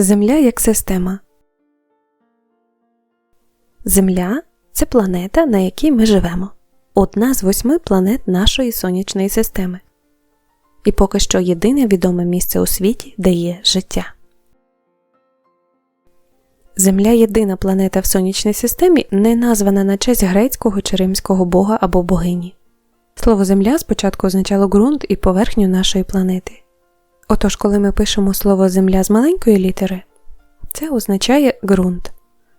Земля як система. Земля це планета, на якій ми живемо. Одна з восьми планет нашої сонячної системи. І поки що єдине відоме місце у світі, де є життя. Земля єдина планета в сонячній системі, не названа на честь грецького чи римського бога або богині. Слово Земля спочатку означало ґрунт і поверхню нашої планети. Отож, коли ми пишемо слово Земля з маленької літери, це означає ґрунт.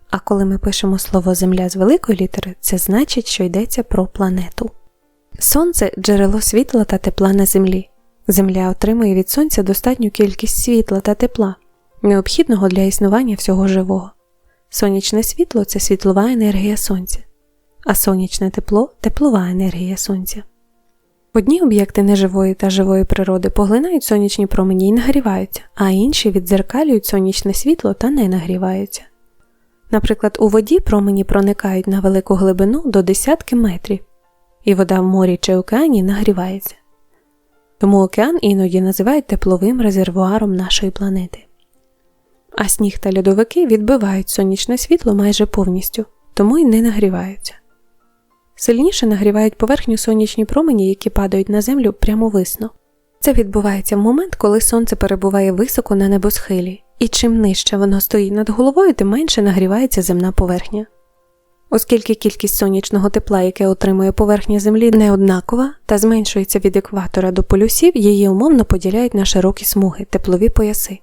А коли ми пишемо слово Земля з великої літери, це значить, що йдеться про планету. Сонце джерело світла та тепла на Землі. Земля отримує від Сонця достатню кількість світла та тепла, необхідного для існування всього живого. Сонячне світло це світлова енергія Сонця, а сонячне тепло теплова енергія Сонця. Одні об'єкти неживої та живої природи поглинають сонячні промені і нагріваються, а інші віддзеркалюють сонячне світло та не нагріваються. Наприклад, у воді промені проникають на велику глибину до десятки метрів, і вода в морі чи океані нагрівається. Тому океан іноді називають тепловим резервуаром нашої планети. А сніг та льодовики відбивають сонячне світло майже повністю, тому й не нагріваються. Сильніше нагрівають поверхню сонячні промені, які падають на землю прямовисно. Це відбувається в момент, коли сонце перебуває високо на небосхилі, і чим нижче воно стоїть над головою, тим менше нагрівається земна поверхня. Оскільки кількість сонячного тепла, яке отримує поверхня Землі, не однакова та зменшується від екватора до полюсів, її умовно поділяють на широкі смуги, теплові пояси.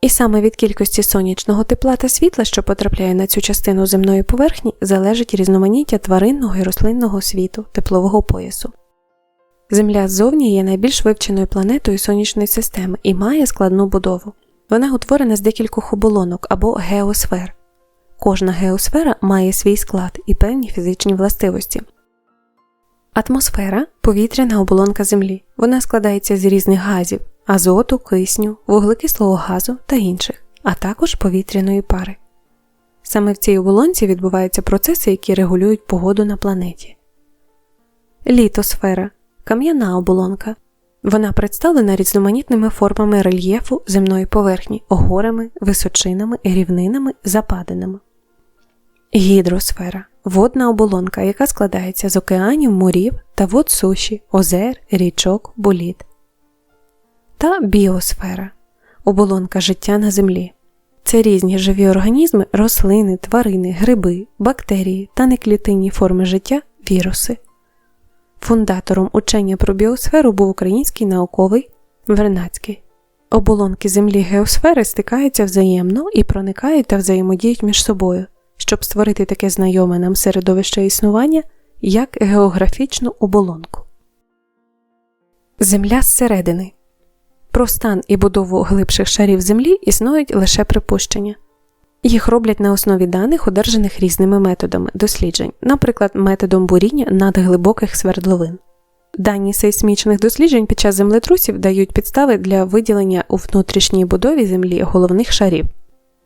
І саме від кількості сонячного тепла та світла, що потрапляє на цю частину земної поверхні, залежить різноманіття тваринного і рослинного світу, теплового поясу. Земля ззовні є найбільш вивченою планетою сонячної системи і має складну будову. Вона утворена з декількох оболонок або геосфер. Кожна геосфера має свій склад і певні фізичні властивості. Атмосфера повітряна оболонка Землі. Вона складається з різних газів азоту, кисню, вуглекислого газу та інших, а також повітряної пари. Саме в цій оболонці відбуваються процеси, які регулюють погоду на планеті. Літосфера кам'яна оболонка. Вона представлена різноманітними формами рельєфу земної поверхні, горами, височинами, рівнинами, западинами. Гідросфера водна оболонка, яка складається з океанів, морів та вод суші, озер, річок, боліт. Та біосфера оболонка життя на землі. Це різні живі організми, рослини, тварини, гриби, бактерії та неклітинні форми життя віруси. Фундатором учення про біосферу був український науковий Вернацький. Оболонки землі геосфери стикаються взаємно і проникають та взаємодіють між собою, щоб створити таке знайоме нам середовище існування як географічну оболонку. Земля зсередини Про стан і будову глибших шарів Землі існують лише припущення. Їх роблять на основі даних, одержаних різними методами досліджень, наприклад, методом буріння надглибоких свердловин. Дані сейсмічних досліджень під час землетрусів дають підстави для виділення у внутрішній будові Землі головних шарів.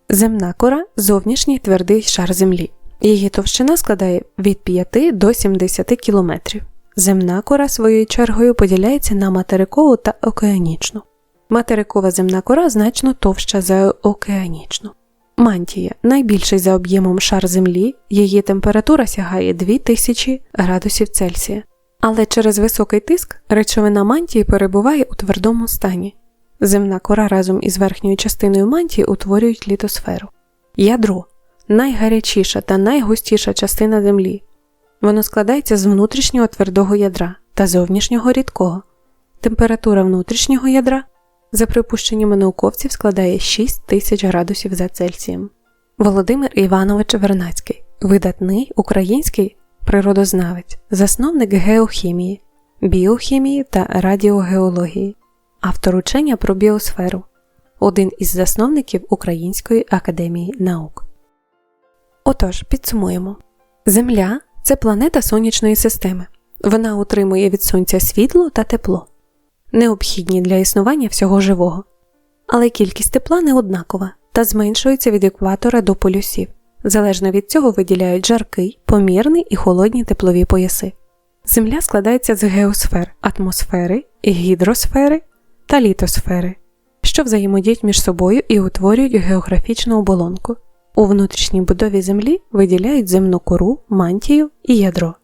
Земна кора зовнішній твердий шар Землі. Її товщина складає від 5 до 70 км. Земна кора своєю чергою поділяється на материкову та океанічну. Материкова земна кора значно товща за океанічну. Мантія найбільший за об'ємом шар Землі, її температура сягає 2000 градусів Цельсія. Але через високий тиск речовина мантії перебуває у твердому стані. Земна кора разом із верхньою частиною мантії утворюють літосферу. Ядро найгарячіша та найгустіша частина Землі. Воно складається з внутрішнього твердого ядра та зовнішнього рідкого. Температура внутрішнього ядра за припущеннями науковців, складає 6 тисяч градусів за Цельсієм. Володимир Іванович Вернацький, видатний український природознавець, засновник геохімії, біохімії та радіогеології, автор учення про біосферу, один із засновників Української академії наук. Отож, підсумуємо: Земля це планета сонячної системи. Вона утримує від сонця світло та тепло необхідні для існування всього живого. Але кількість тепла не однакова та зменшується від екватора до полюсів. Залежно від цього виділяють жаркий, помірний і холодні теплові пояси. Земля складається з геосфер, атмосфери, гідросфери та літосфери. що взаємодіють між собою і утворюють географічну оболонку. У внутрішній будові Землі виділяють земну кору, мантію і ядро.